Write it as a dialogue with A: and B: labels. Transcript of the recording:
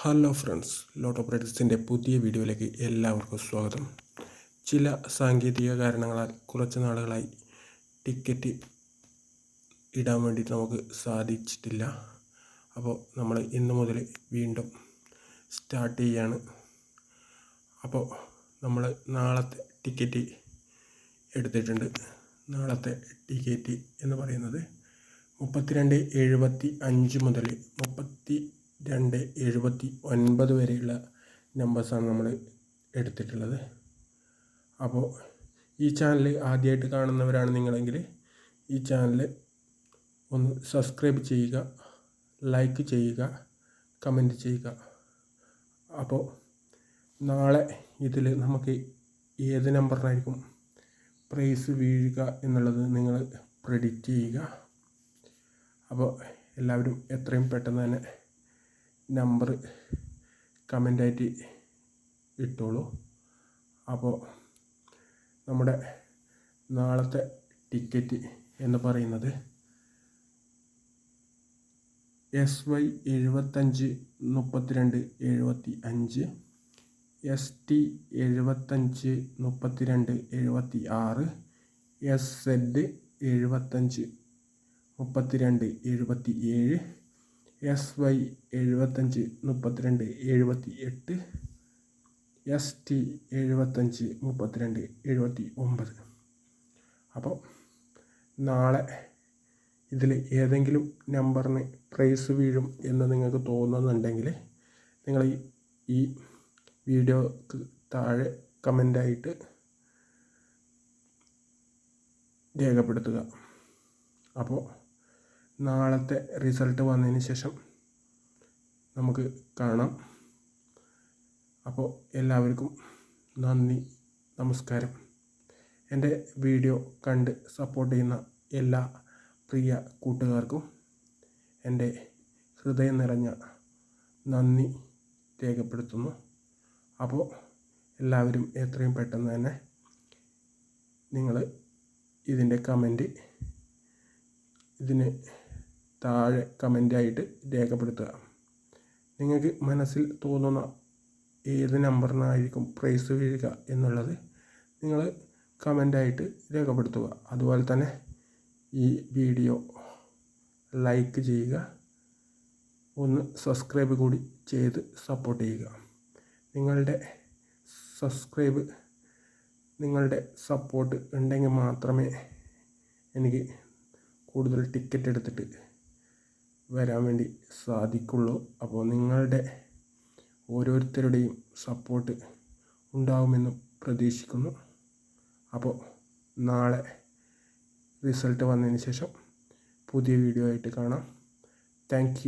A: Hello friends lotto പ്രൊഡക്ട്സിന്റെ പുതിയ വീഡിയോയിലേക്ക് എല്ലാവർക്കും സ്വാഗതം. ചില സാങ്കേതിക കാരണങ്ങളാൽ കുറച്ച് നാളുകളായി ടിക്കറ്റ് ഇടാൻ വേണ്ടിയിട്ട് നമുക്ക് സാധിച്ചിട്ടില്ല. അപ്പോൾ നമ്മൾ ഇന്ന് മുതൽ വീണ്ടും സ്റ്റാർട്ട് ചെയ്യാണ്. അപ്പോൾ നമ്മൾ നാളത്തെ ടിക്കറ്റ് എടുത്തിട്ടുണ്ട്. നാളത്തെ ടിക്കറ്റ് എന്ന് പറയുന്നത് മുപ്പത്തിരണ്ട് എഴുപത്തി അഞ്ച് മുതൽ മുപ്പത്തി രണ്ട് എഴുപത്തി ഒൻപത് വരെയുള്ള നമ്പേഴ്സാണ് നമ്മൾ എടുത്തിട്ടുള്ളത്. അപ്പോൾ ഈ ചാനൽ ആദ്യമായിട്ട് കാണുന്നവരാണ് നിങ്ങളെങ്കിൽ ഈ ചാനൽ ഒന്ന് സബ്സ്ക്രൈബ് ചെയ്യുക ലൈക്ക് ചെയ്യുക കമന്റ് ചെയ്യുക. അപ്പോൾ നാളെ ഇതിൽ നമുക്ക് ഏത് നമ്പറിനായിരിക്കും പ്രൈസ് വീഴുക എന്നുള്ളത് നിങ്ങൾ പ്രെഡിക്റ്റ് ചെയ്യുക. അപ്പോൾ എല്ലാവരും എത്രയും പെട്ടെന്ന് തന്നെ നമ്പർ കമന്റായിട്ട് ഇട്ടോളൂ. അപ്പോൾ നമ്മുടെ നാളത്തെ ടിക്കറ്റ് എന്ന് പറയുന്നത് എസ് വൈ എഴുപത്തഞ്ച് മുപ്പത്തിരണ്ട് എഴുപത്തി അഞ്ച് എസ് ടി എഴുപത്തഞ്ച് മുപ്പത്തിരണ്ട് എഴുപത്തി ആറ് എസ് സെഡ് എഴുപത്തഞ്ച് മുപ്പത്തിരണ്ട് എഴുപത്തി ഏഴ് എസ് വൈ എഴുപത്തഞ്ച് മുപ്പത്തിരണ്ട് എഴുപത്തി എട്ട് എസ് ടി എഴുപത്തഞ്ച് മുപ്പത്തിരണ്ട് എഴുപത്തി ഒമ്പത് അപ്പോൾ നാളെ ഇതിൽ ഏതെങ്കിലും നമ്പറിന് പ്രൈസ് വീഴും എന്ന് നിങ്ങൾക്ക് തോന്നുന്നുണ്ടെങ്കിൽ നിങ്ങൾ ഈ വീഡിയോക്ക് താഴെ കമന്റായിട്ട് രേഖപ്പെടുത്തുക. അപ്പോൾ നാളത്തെ റിസൾട്ട് വന്നതിന് ശേഷം നമുക്ക് കാണാം. അപ്പോൾ എല്ലാവർക്കും നന്ദി നമസ്കാരം. എന്റെ വീഡിയോ കണ്ട് സപ്പോർട്ട് ചെയ്യുന്ന എല്ലാ പ്രിയ കൂട്ടുകാർക്കും എന്റെ ഹൃദയം നിറഞ്ഞ നന്ദി രേഖപ്പെടുത്തുന്നു. അപ്പോൾ എല്ലാവരും എത്രയും പെട്ടെന്ന് തന്നെ നിങ്ങൾ ഇതിന്റെ കമന്റ് ഇതിന് താഴെ കമന്റായിട്ട് രേഖപ്പെടുത്തുക. നിങ്ങൾക്ക് മനസ്സിൽ തോന്നുന്ന ഏത് നമ്പറിനായിരിക്കും പ്രൈസ് വീഴുക എന്നുള്ളത് നിങ്ങൾ കമന്റായിട്ട് രേഖപ്പെടുത്തുക. അതുപോലെ തന്നെ ഈ വീഡിയോ ലൈക്ക് ചെയ്യുക. ഒന്ന് സബ്സ്ക്രൈബ് കൂടി ചെയ്ത് സപ്പോർട്ട് ചെയ്യുക. നിങ്ങളുടെ സബ്സ്ക്രൈബ് നിങ്ങളുടെ സപ്പോർട്ട് ഉണ്ടെങ്കിൽ മാത്രമേ എനിക്ക് കൂടുതൽ ടിക്കറ്റ് എടുത്തിട്ട് വരാൻ വേണ്ടി സാധിക്കുള്ളൂ. അപ്പോൾ നിങ്ങളുടെ ഓരോരുത്തരുടെയും സപ്പോർട്ട് ഉണ്ടാകുമെന്ന് പ്രതീക്ഷിക്കുന്നു. അപ്പോൾ നാളെ റിസൾട്ട് വന്നതിന് ശേഷം പുതിയ വീഡിയോ ആയിട്ട് കാണാം. താങ്ക്